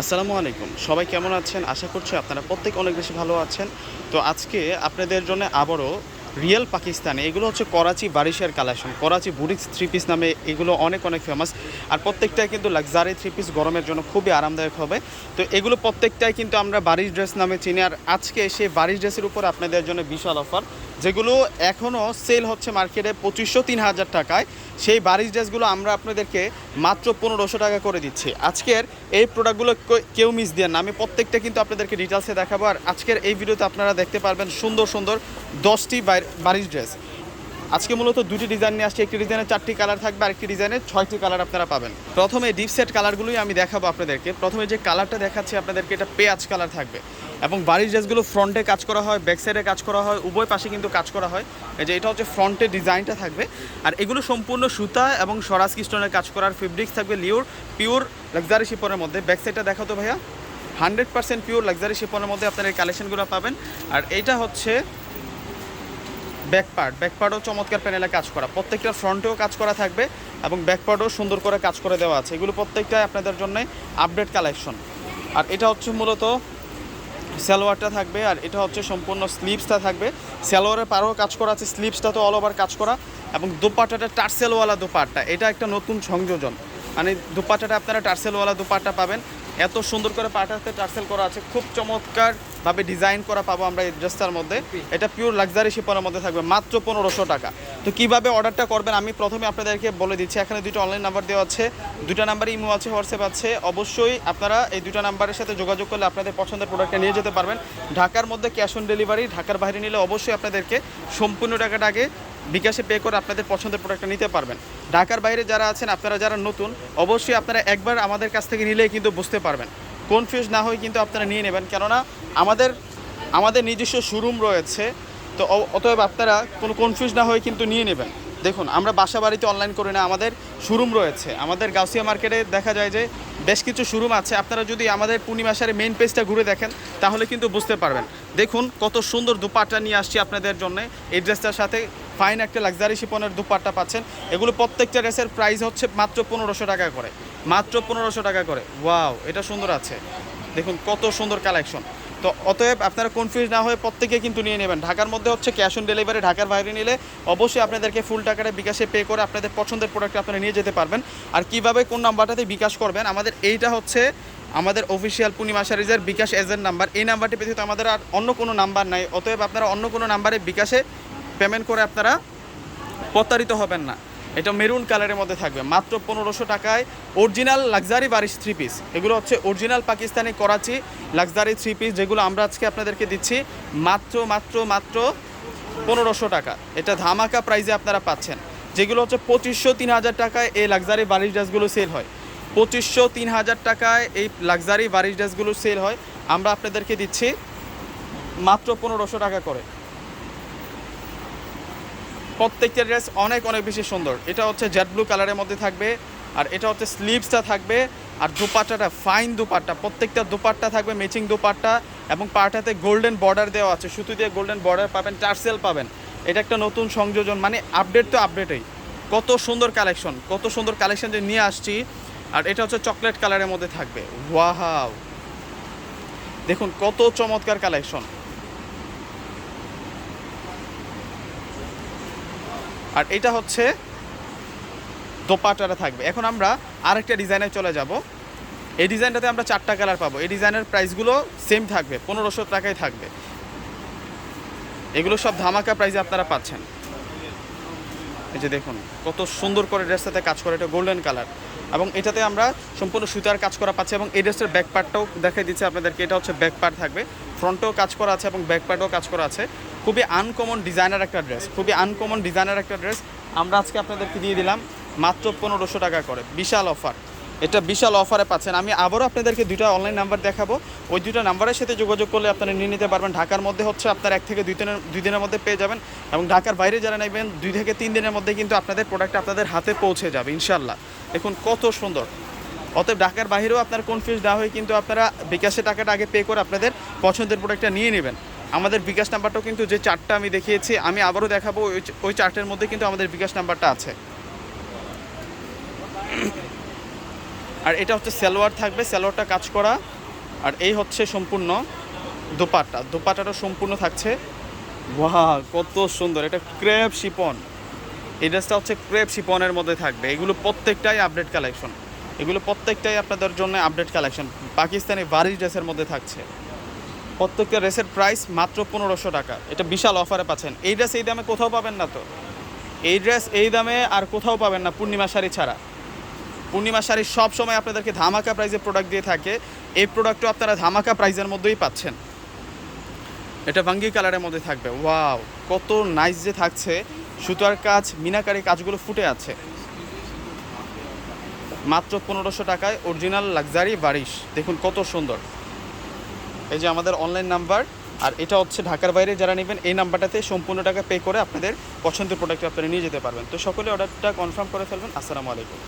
আসসালামু আলাইকুম। সবাই কেমন আছেন? আশা করছি আপনারা প্রত্যেক অনেক বেশি ভালো আছেন। তো আজকে আপনাদের জন্য আবারও রিয়েল পাকিস্তানে, এগুলো হচ্ছে করাচি বারিশের collection. Karachi boutiques three piece নামে এগুলো অনেক অনেক ফেমাস আর প্রত্যেকটাই কিন্তু লাক্সারি থ্রি পিস গরমের জন্য খুবই আরামদায়ক হবে। তো এগুলো প্রত্যেকটাই কিন্তু আমরা বারিশ ড্রেস নামে চিনি। আর আজকে সেই বারিশ ড্রেসের উপর আপনাদের জন্য বিশাল অফার যেগুলো এখনও সেল হচ্ছে মার্কেটে পঁচিশশো, তিন হাজার টাকায়। সেই বারিশ ড্রেসগুলো আমরা আপনাদেরকে মাত্র পনেরোশো টাকা করে দিচ্ছি। আজকের এই প্রোডাক্টগুলো কেউ মিস দেন না। আমি প্রত্যেকটা কিন্তু আপনাদেরকে ডিটেলসে দেখাবো। আর আজকের এই ভিডিওতে আপনারা দেখতে পারবেন সুন্দর সুন্দর দশটি বারিশ ড্রেস আজকে মূলত দুটি ডিজাইন নিয়ে আসছি। একটি ডিজাইনের চারটি কালার থাকবে আর একটি ডিজাইনের ছয়টি কালার আপনারা পাবেন। প্রথমে ডিপ সেট কালারগুলোই আমি দেখাবো আপনাদেরকে। প্রথমে যে কালারটা দেখাচ্ছি আপনাদেরকে, এটা পেঁয়াজ কালার থাকবে। এবং বাড়ির ড্রেসগুলো ফ্রন্টে কাজ করা হয় ব্যাক সাইডে কাজ করা হয়, উভয় পাশে কিন্তু কাজ করা হয়। এই যে এটা হচ্ছে ফ্রন্টের ডিজাইনটা থাকবে। আর এগুলো সম্পূর্ণ সুতা এবং সরাস কিস্টনের কাজ করার ফেব্রিক্স থাকবে লিওর পিওর লাক্সারি শিপনের মধ্যে। ব্যাক সাইডটা দেখাতো ভাইয়া। হান্ড্রেড পার্সেন্ট পিওর লাক্সারি শিপনের মধ্যে আপনারা এই কালেকশনগুলো পাবেন। আর এইটা হচ্ছে ব্যাক পার্ট ব্যাক পার্টও চমৎকার প্যানেলে কাজ করা। প্রত্যেকটা ফ্রন্টেও কাজ করা থাকবে এবং ব্যাক পার্টও সুন্দর করে কাজ করে দেওয়া আছে। এগুলো প্রত্যেকটাই আপনাদের জন্য আপডেট কালেকশন আর এটা হচ্ছে মূলত সালোয়ারটা থাকবে আর এটা হচ্ছে সম্পূর্ণ স্লিপসটা থাকবে। সালোয়ারের পারও কাজ করা আছে স্লিপসটা তো অল ওভার কাজ করা। এবং দুপাট্টাটা টার্সেলওয়ালা দুপাট্টা। এটা একটা নতুন সংযোজন। মানে দুপাট্টাটা আপনারা টার্সেলওয়ালা দুপাট্টা পাবেন। এত সুন্দর করে পাটাতে টার্সেল করা আছে। খুব চমৎকারভাবে ডিজাইন করা পাবো আমরা এই ড্রেসটার মধ্যে। এটা পিওর লাক্সারি শিপনের মধ্যে থাকবে, মাত্র পনেরোশো টাকা। তো কীভাবে অর্ডারটা করবেন? আমি প্রথমে আপনাদেরকে বলে দিচ্ছি, এখানে দুটো অনলাইন নাম্বার দেওয়া আছে দুটো নাম্বারে ইমো আছে, হোয়াটসঅ্যাপ আছে। অবশ্যই আপনারা এই দুটো নাম্বারের সাথে যোগাযোগ করলে আপনাদের পছন্দের প্রোডাক্টটা নিয়ে যেতে পারবেন। ঢাকার মধ্যে ক্যাশ অন ডেলিভারি ঢাকার বাইরে নিলে অবশ্যই আপনাদেরকে সম্পূর্ণ টাকাটা আগে বিকাশে পে করে আপনাদের পছন্দের প্রোডাক্টটা নিতে পারবেন। ঢাকার বাইরে যারা আছেন, আপনারা যারা নতুন, অবশ্যই আপনারা একবার আমাদের কাছ থেকে নিলেই কিন্তু বুঝতে পারবেন। কনফিউজ না হয়ে কিন্তু আপনারা নিয়ে নেবেন। কেননা আমাদের আমাদের নিজস্ব শোরুম রয়েছে, তো অতএব আপনারা কোনো কনফিউজ না হয়ে কিন্তু নিয়ে নেবেন। দেখুন, আমরা বাসা বাড়িতে অনলাইন করি না, আমাদের শোরুম রয়েছে। আমাদের গাউসিয়া মার্কেটে দেখা যায় যে বেশ কিছু শোরুম আছে। আপনারা যদি আমাদের পূর্ণিমাসারে মেন পেজটা ঘুরে দেখেন, তাহলে কিন্তু বুঝতে পারবেন। দেখুন, কত সুন্দর দুপাট্টা নিয়ে আসছি আপনাদের জন্য। এই ড্রেসটার সাথে ফাইন একটা লাক্সারি শিপনের দুপাট্টা পাচ্ছেন। এগুলো প্রত্যেকটা ড্রেসের প্রাইস হচ্ছে মাত্র পনেরোশো টাকা করে। মাত্র পনেরোশো টাকা করে। ওয়াও, এটা সুন্দর আছে। দেখুন, কত সুন্দর কালেকশন। তো অতএব আপনারা কনফিউজ না হয়ে প্রত্যেকে কিন্তু নিয়ে নেবেন। ঢাকার মধ্যে হচ্ছে ক্যাশ অন ডেলিভারি ঢাকার বাইরে নিলে অবশ্যই আপনাদেরকে ফুল টাকাটা বিকাশে পে করে আপনাদের পছন্দের প্রোডাক্ট আপনারা নিয়ে যেতে পারবেন। আর কীভাবে কোন নাম্বারটাতে বিকাশ করবেন, আমাদের এইটা হচ্ছে আমাদের অফিসিয়াল পূর্ণিমা সারিজের বিকাশ এজেন্ট নাম্বার এই নাম্বারটি ব্যতীত আমাদের আর অন্য কোনো নাম্বার নাই। অতএব আপনারা অন্য কোনো নাম্বারে বিকাশে পেমেন্ট করে আপনারা প্রতারিত হবেন না। এটা মেরুন কালারের মধ্যে থাকবে। মাত্র পনেরোশো টাকায় original luxury Baarish three piece এগুলো হচ্ছে original Pakistani Karachi luxury three piece যেগুলো আমরা আজকে আপনাদেরকে দিচ্ছি মাত্র মাত্র মাত্র পনেরোশো টাকা। এটা ধামাকা প্রাইজে আপনারা পাচ্ছেন। যেগুলো হচ্ছে পঁচিশশো তিন হাজার টাকায় এই লাক্সারি বারিশ ড্রেসগুলো সেল হয়। পঁচিশশো তিন হাজার টাকায় এই লাক্সারি বারিশ ড্রেসগুলো সেল হয়। আমরা আপনাদেরকে দিচ্ছি মাত্র পনেরোশো টাকা করে। প্রত্যেকটা ড্রেস অনেক অনেক বেশি সুন্দর। এটা হচ্ছে জেড ব্লু কালারের মধ্যে থাকবে, আর এটা হচ্ছে স্লিভসটা থাকবে, আর দুপাট্টাটা ফাইন দুপাট্টা, প্রত্যেকটা দুপাট্টা থাকবে ম্যাচিং দুপাট্টা, এবং পাটাতে গোল্ডেন বর্ডার দেওয়া আছে। সুতো দিয়ে গোল্ডেন বর্ডার পাবেন টার্সেল পাবেন। এটা একটা নতুন সংযোজন মানে আপডেট তো আপডেটই কত সুন্দর কালেকশন কত সুন্দর কালেকশন যে নিয়ে আসছি। আর এটা হচ্ছে চকলেট কালারের মধ্যে থাকবে। ওয়াহাও দেখুন, কত চমৎকার কালেকশন আর এটা হচ্ছে দোপাটাটা থাকবে। এখন আমরা আরেকটা ডিজাইনে চলে যাব। এই ডিজাইনটাতে আমরা চারটা কালার পাবো। এই ডিজাইনের প্রাইসগুলো সেম থাকবে, পনেরোশো টাকায় থাকবে। এগুলো সব ধামাকা প্রাইসে আপনারা পাচ্ছেন। এই যে দেখুন, কত সুন্দর করে ড্রেসটাতে কাজ করে, এটা গোল্ডেন কালার এবং এটাতে আমরা সম্পূর্ণ সুতার কাজ করা পাচ্ছি এবং এই ড্রেসের ব্যাক পার্টটাও দেখাই দিচ্ছে আপনাদেরকে। এটা হচ্ছে ব্যাক পার্ট থাকবে। ফ্রন্টেও কাজ করা আছে এবং ব্যাক পার্টও কাজ করা আছে। খুবই আনকমন ডিজাইনার একটা ড্রেস খুবই আনকমন ডিজাইনার একটা ড্রেস আমরা আজকে আপনাদেরকে দিয়ে দিলাম মাত্র পনেরোশো টাকা করে। বিশাল অফার এটা বিশাল অফারে পাচ্ছেন। আমি আবারও আপনাদেরকে দুইটা অনলাইন নাম্বার দেখাবো। ওই দুটো নাম্বারের সাথে যোগাযোগ করলে আপনারা নিয়ে নিতে পারবেন। ঢাকার মধ্যে হচ্ছে আপনার এক থেকে দুই দিনের দুই দিনের মধ্যে পেয়ে যাবেন এবং ঢাকার বাইরে যারা নেবেন, দুই থেকে তিন দিনের মধ্যে কিন্তু আপনাদের প্রোডাক্ট আপনাদের হাতে পৌঁছে যাবে ইনশাল্লাহ দেখুন কত সুন্দর। অতএব ঢাকার বাইরেও আপনার কনফিউজ না হয়ে কিন্তু আপনারা বিকাশে টাকাটা আগে পে করে আপনাদের পছন্দের প্রোডাক্টটা নিয়ে নেবেন। আমাদের বিকাশ নাম্বারটাও কিন্তু যে চারটা আমি দেখিয়েছি, আমি আবারও দেখাবো, ওই ওই চারটের মধ্যে কিন্তু আমাদের বিকাশ নাম্বারটা আছে। আর এটা হচ্ছে সালোয়ার থাকবে, সালোয়ারটা কাজ করা। আর এই হচ্ছে সম্পূর্ণ দোপাট্টা। দোপাট্টাটা সম্পূর্ণ থাকছে। ওয়াহ কত সুন্দর। এটা ক্রেপ শিপন এই ড্রেসটা হচ্ছে ক্রেপ শিপনের মধ্যে থাকবে। এগুলো প্রত্যেকটাই আপডেট কালেকশন এগুলো প্রত্যেকটাই আপনাদের জন্য আপডেট কালেকশন পাকিস্তানি বাড়ি ড্রেসের মধ্যে থাকছে। প্রত্যেকটা ড্রেসের প্রাইস মাত্র পনেরোশো টাকা। এটা বিশাল অফারে পাচ্ছেন। এই ড্রেস এই দামে কোথাও পাবেন না তো। এই ড্রেস এই দামে আর কোথাও পাবেন না, পূর্ণিমা শাড়ি ছাড়া। পূর্ণিমা শাড়ি সব সময় আপনাদেরকে ধামাকা প্রাইজে প্রোডাক্ট দিয়ে থাকে। এই প্রোডাক্টও আপনারা ধামাকা প্রাইজের মধ্যেই পাচ্ছেন। এটা ভাঙ্গি কালারের মধ্যে থাকবে। ওয়াও কত নাইস যে থাকছে। সুতার কাজ, মিনাকারি কাজগুলো ফুটে আছে। মাত্র পনেরোশো টাকায় অরিজিনাল লাক্সারি বারিশ। দেখুন কত সুন্দর। এই যে আমাদের অনলাইন নাম্বার আর এটা হচ্ছে ঢাকার বাইরে যারা নেবেন, এই নাম্বারটাতে সম্পূর্ণ টাকা পে করে আপনাদের পছন্দের প্রোডাক্ট আপনারা নিয়ে যেতে পারবেন। তো সকলে অর্ডারটা কনফার্ম করে ফেলবেন। আসসালামু আলাইকুম।